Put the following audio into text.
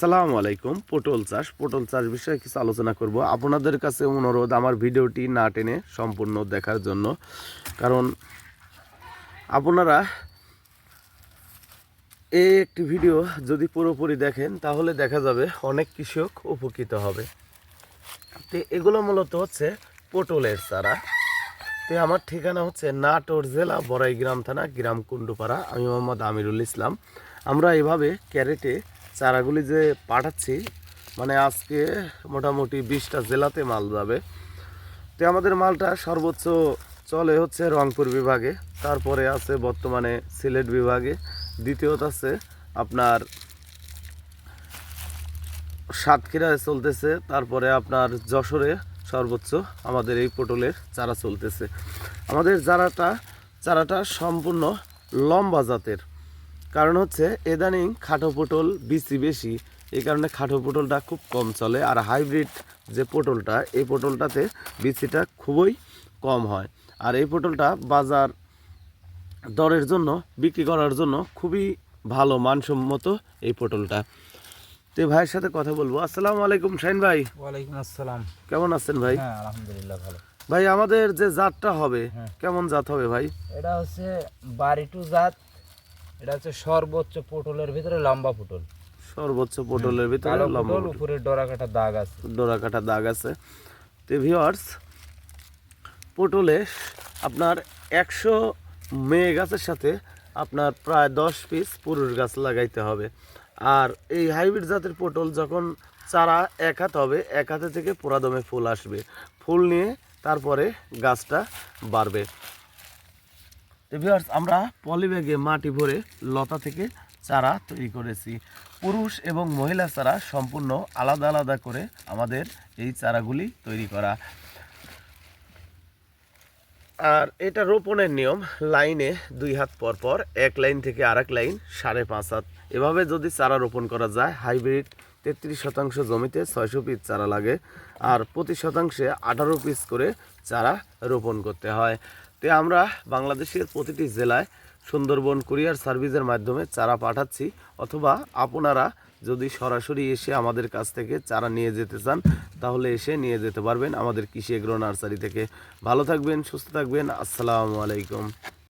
আসসালামু আলাইকুম। পটল চাষ পটল চাষ বিষয়ে কিছু আলোচনা করব। আপনাদের কাছে অনুরোধ, আমার ভিডিওটি না টেনে সম্পূর্ণ দেখার জন্য। কারণ আপনারা এই একটি ভিডিও যদি পুরোপুরি দেখেন, তাহলে দেখা যাবে অনেক কৃষক উপকৃত হবে। তো এগুলো মূলত হচ্ছে পটলের চারা। তো আমার ঠিকানা হচ্ছে নাটোর জেলা বড়াই গ্রাম থানা, গ্রাম কুণ্ডুপাড়া। আমি মোহাম্মদ আমিরুল ইসলাম। আমরা এভাবে ক্যারেটে চারাগুলি যে পাঠাচ্ছি মানে আজকে মোটামুটি বিশটা জেলাতে মাল যাবে। তো আমাদের মালটা সর্বোচ্চ চলে হচ্ছে রংপুর বিভাগে, তারপরে আছে বর্তমানে সিলেট বিভাগে, দ্বিতীয়ত আছে আপনার সাতক্ষীরায় চলতেছে, তারপরে আপনার যশোরে সর্বোচ্চ আমাদের এই পটলের চারা চলতেছে। আমাদের চারাটা চারাটা সম্পূর্ণ লম্বা জাতের। কারণ হচ্ছে এদানিং খাটো পটল বিচি বেশি এই কারণে খাটো পটলটা খুব কম চলে আর হাইব্রিড যে পটলটা এই পটলটাতে বিচিটা খুবই কম হয়। আর এই পটলটা বাজার দরের জন্য বিক্রি করার জন্য খুবই ভালো মানসম্মত এই পটলটা। তো ভাইয়ের সাথে কথা বলব। আসসালামু আলাইকুম শাইন ভাই। ওয়ালাইকুম আসসালাম। কেমন আছেন ভাই? হ্যাঁ আলহামদুলিল্লাহ ভালো। ভাই আমাদের যে জাতটা হবে হ্যাঁ। কেমন জাত হবে ভাই? এটা হচ্ছে বাড়িটু জাত এটা হচ্ছে সর্বোচ্চ পটলের ভিতরে লম্বা পটল। সর্বোচ্চ পটলের ভিতরে লম্বা পটল উপরে ডরা কাটা দাগ আছে। ডোরা কাটা দাগ আছে। তো ভিওয়ার্স পটলে আপনার একশো মেয়ে গাছের সাথে আপনার প্রায় দশ পিস পুরুষ গাছ লাগাইতে হবে। আর এই হাইব্রিড জাতের পটল যখন চারা এক হাত হবে এক হাতে থেকে পোড়াদমে ফুল আসবে। ফুল নিয়ে তারপরে গাছটা বাড়বে। তো ভিউয়ার্স আমরা পলিব্যাগে মাটি ভরে লতা থেকে চারা তৈরি করেছি। পুরুষ এবং মহিলা চারা সম্পূর্ণ আলাদা আলাদা করে আমাদের এই চারাগুলি তৈরি করা। আর এটা রোপণের নিয়ম, লাইনে দুই হাত পর পর, এক লাইন থেকে আরেক লাইন, সাড়ে পাঁচ হাত। এভাবে যদি চারা রোপণ করা যায়, হাইব্রিড তেত্রিশ শতাংশ জমিতে ছয়শো পিস চারা লাগে, আর প্রতি শতাংশে আঠারো পিস করে চারা রোপণ করতে হয়। তো আমরা বাংলাদেশের প্রতিটি জেলায় সুন্দরবন কুরিয়ার সার্ভিসের মাধ্যমে চারা পাঠাচ্ছি, অথবা আপনারা যদি সরাসরি এসে আমাদের কাছ থেকে চারা নিয়ে যেতে চান, তাহলে এসে নিয়ে যেতে পারবেন আমাদের কৃষি এগ্রো নার্সারি থেকে। ভালো থাকবেন, সুস্থ থাকবেন, আসসালামু আলাইকুম।